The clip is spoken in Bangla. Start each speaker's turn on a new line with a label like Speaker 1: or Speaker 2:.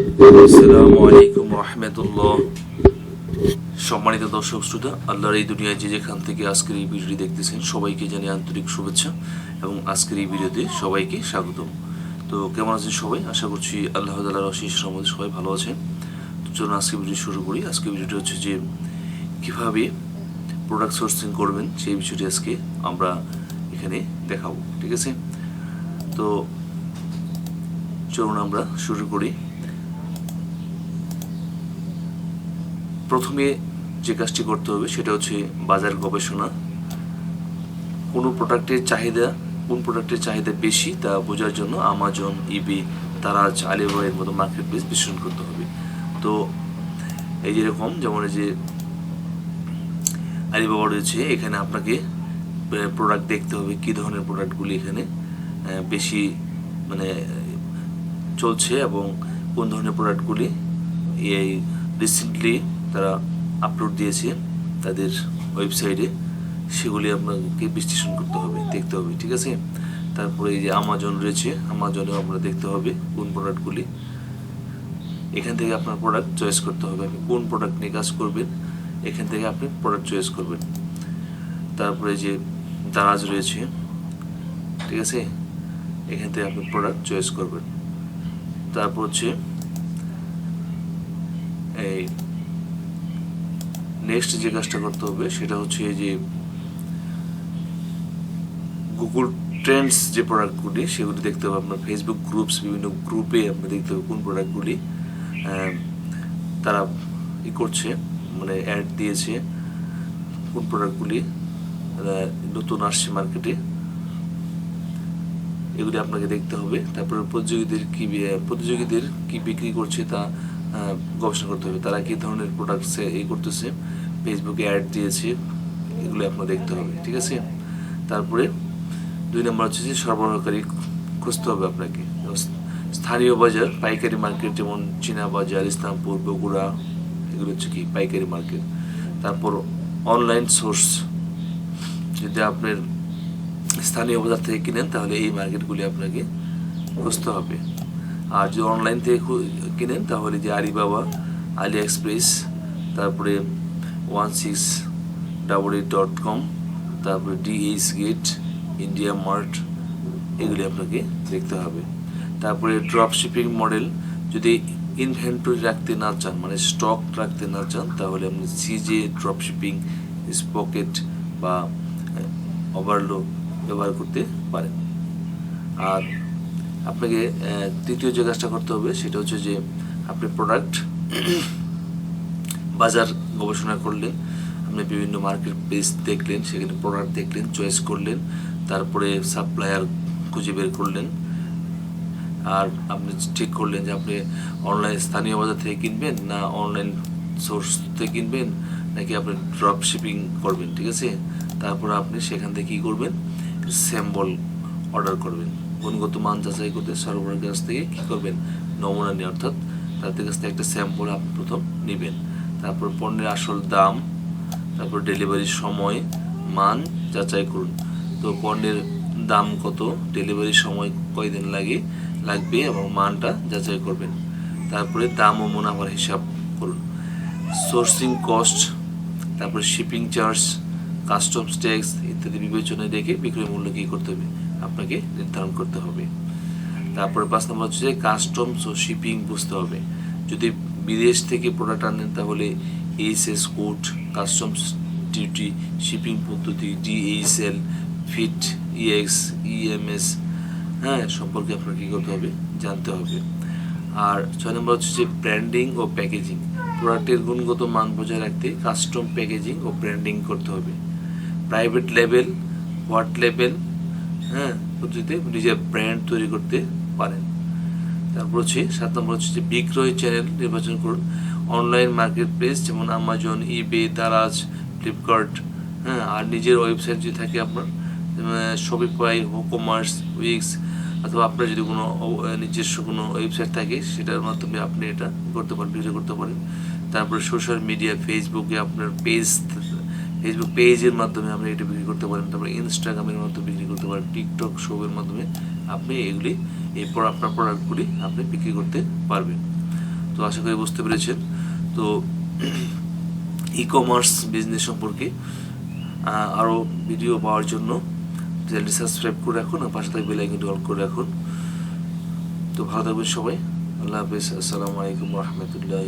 Speaker 1: আলাইকুম রহমতুল্লাহ। সম্মানিত দর্শক শ্রোতা, আল্লাহর এই দুনিয়ায় যে যেখান থেকে আজকের এই ভিডিওটি দেখতেছেন, সবাইকে জানি আন্তরিক শুভেচ্ছা এবং আজকের এই ভিডিওতে সবাইকে স্বাগতম। তো কেমন আছেন সবাই? আশা করছি আল্লাহ তালার অশেষ রহমতে সবাই ভালো আছেন। তো চলুন আজকে ভিডিও শুরু করি। আজকে ভিডিওটি হচ্ছে যে কীভাবে প্রোডাক্ট সোর্সিং করবেন, সেই বিষয়টি আজকে আমরা এখানে দেখাবো, ঠিক আছে? তো চলুন আমরা শুরু করি। প্রথমে যে কাজটি করতে হবে সেটা হচ্ছে বাজার গবেষণা। কোনো প্রোডাক্টের চাহিদা, কোন প্রোডাক্টের চাহিদা বেশি তা বোঝার জন্য আমাজন ইবি তারাজ আলিবাবাইয়ের মতো মার্কেট প্লেস বিশ্লেষণ করতে হবে। তো এই যেরকম যেমন এই যে আলিবাবা রয়েছে, এখানে আপনাকে প্রোডাক্ট দেখতে হবে কী ধরনের প্রোডাক্টগুলি এখানে বেশি মানে চলছে এবং কোন ধরনের প্রোডাক্টগুলি এই রিসেন্টলি তারা আপলোড দিয়েছে তাদের ওয়েবসাইটে সেগুলি আপনাকে বিশ্লেষণ করতে হবে, দেখতে হবে, ঠিক আছে? তারপরে এই যে আমাজন রয়েছে আমাজনেও আপনার দেখতে হবে কোন প্রোডাক্টগুলি এখান থেকে আপনার প্রোডাক্ট চয়েস করতে হবে, আপনি কোন প্রোডাক্ট নিয়ে কাজ করবেন, এখান থেকে আপনি প্রোডাক্ট চয়েস করবেন। তারপরে যে দারাজ রয়েছে, ঠিক আছে? এখান থেকে আপনি প্রোডাক্ট চয়েস করবেন। তারপর হচ্ছে এই নেক্সট যে কাজটা করতে হবে, সেটা হচ্ছে যে গুগল ট্রেন্ডস যে প্রোডাক্টগুলি সেগুলি দেখতে হবে আপনার ফেসবুক গ্রুপস বিভিন্ন গ্রুপে আপনি দেখতে হবে কোন প্রোডাক্টগুলি তারা ই করছে মানে অ্যাড দিয়েছে, কোন প্রোডাক্টগুলি নতুন আসছে মার্কেটে এগুলি আপনাকে দেখতে হবে। তারপরে প্রতিযোগীদের কী প্রতিযোগীদের কী বিক্রি করছে তা গবেষণা করতে হবে। তারা কি ধরনের প্রোডাক্ট এই করতেছে? ফেসবুকে অ্যাড দিয়েছে এগুলো আপনার দেখতে হবে, ঠিক আছে? তারপরে দুই নম্বর হচ্ছে যে সরবরাহকারী খুঁজতে হবে আপনাকে। স্থানীয় বাজার, পাইকারি মার্কেট যেমন চীনা বাজার, ইসলামপুর, বগুড়া, এগুলো হচ্ছে কি? পাইকারি মার্কেট। তারপর অনলাইন সোর্স যদি আপনার স্থানীয় বাজার থেকে কিনেন, তাহলে এই মার্কেটগুলি আপনাকে খুঁজতে হবে। আর যদি অনলাইন থেকে কিনেন, তাহলে যে আলিবাবা আলি এক্সপ্রেস তারপরে one six double eight dot com তারপরে ডিএইচ গেট ইন্ডিয়া মার্ট এগুলি আপনাকে দেখতে হবে। তারপরে ড্রপ শিপিং মডেল যদি ইনভেন্টরি রাখতে না চান মানে স্টক রাখতে না চান, তাহলে আপনি সিজে ড্রপ শিপিং স্পকেট বা ওভারলো ব্যবহার করতে পারেন। আর আপনাকে তৃতীয় যে কাজটা করতে হবে সেটা হচ্ছে যে আপনি প্রোডাক্ট বাজার গবেষণা করলেন, আপনি বিভিন্ন মার্কেট প্লেস দেখলেন, সেখানে প্রোডাক্ট দেখলেন চয়েস করলেন, তারপরে সাপ্লায়ার খুঁজে বের করলেন। আর আপনি ঠিক করলেন যে আপনি অনলাইন স্থানীয় বাজার থেকে কিনবেন না অনলাইন সোর্স থেকে কিনবেন, নাকি আপনি ড্রপ শিপিং করবেন, ঠিক আছে? তারপর আপনি সেখান থেকে কী করবেন? স্যাম্বল অর্ডার করবেন। গুণগত মান যাচাই করতে সরবরাহের কাছ থেকে কী করবেন? নমুনা নিয়ে, অর্থাৎ তাদের কাছ থেকে একটা স্যাম্পল আপনি প্রথম নেবেন। তারপর পণ্যের আসল দাম, তারপর ডেলিভারির সময়, মান যাচাই করুন। তো পণ্যের দাম কত ডেলিভারির সময় কয়দিন লাগে, লাগবে এবং মানটা যাচাই করবেন। তারপরে দাম ও মুনাফার হিসাব করুন। সোর্সিং কস্ট, তারপরে শিপিং চার্জ, কাস্টমস ট্যাক্স ইত্যাদি বিবেচনায় রেখে বিক্রয় মূল্য কী করতে হবে। আপনাকে নির্ধারণ করতে হবে। তারপরে পাঁচ নম্বর হচ্ছে যে কাস্টমস ও শিপিং বুঝতে হবে। যদি বিদেশ থেকে প্রোডাক্ট আনেন তাহলে HS code customs duty shipping পদ্ধতি ডিএইচএল ফিট ইএক্স ইএমএস হ্যাঁ সম্পর্কে আপনার কী করতে হবে? জানতে হবে। আর ছয় নম্বর হচ্ছে যে ব্র্যান্ডিং ও প্যাকেজিং প্রোডাক্টের গুণগত মান বজায় রাখতে কাস্টম প্যাকেজিং ও ব্র্যান্ডিং করতে হবে। প্রাইভেট লেভেল হোয়াট লেভেল হ্যাঁ পদ্ধতিতে নিজের ব্র্যান্ড তৈরি করতে পারেন। তারপর হচ্ছে সাত নম্বর হচ্ছে যে বিক্রয় চ্যানেল নির্বাচন করুন। অনলাইন মার্কেট প্লেস যেমন আমাজন ইবে দারাজ ফ্লিপকার্ট হ্যাঁ আর নিজের ওয়েবসাইট যদি থাকে আপনার শপিফাই কমার্স উইক্স অথবা আপনার যদি কোনো নিজস্ব কোনো ওয়েবসাইট থাকে, সেটার মাধ্যমে আপনি এটা করতে পারেন বিক্রি করতে পারেন। তারপরে সোশ্যাল মিডিয়া ফেসবুকে আপনার পেজ ফেসবুক পেজের মাধ্যমে আপনি এটা বিক্রি করতে পারেন, তারপরে ইনস্টাগ্রামের মাধ্যমে বিক্রি করতে পারেন টিকটক শোয়ের মাধ্যমে আপনি এগুলি, এরপর আপনার প্রোডাক্টগুলি আপনি বিক্রি করতে পারবেন। তো আশা করি বুঝতে পেরেছেন। তো ই কমার্স বিজনেস সম্পর্কে আরও ভিডিও পাওয়ার জন্য চ্যানেলটি সাবস্ক্রাইব করে রাখুন আর পাশে থাকবে বেল আইকনটি অন করে রাখুন। তো ভালো থাকবেন সবাই। আল্লাহ হাফিজ। আসসালামু আলাইকুম রহমতুল্লাহ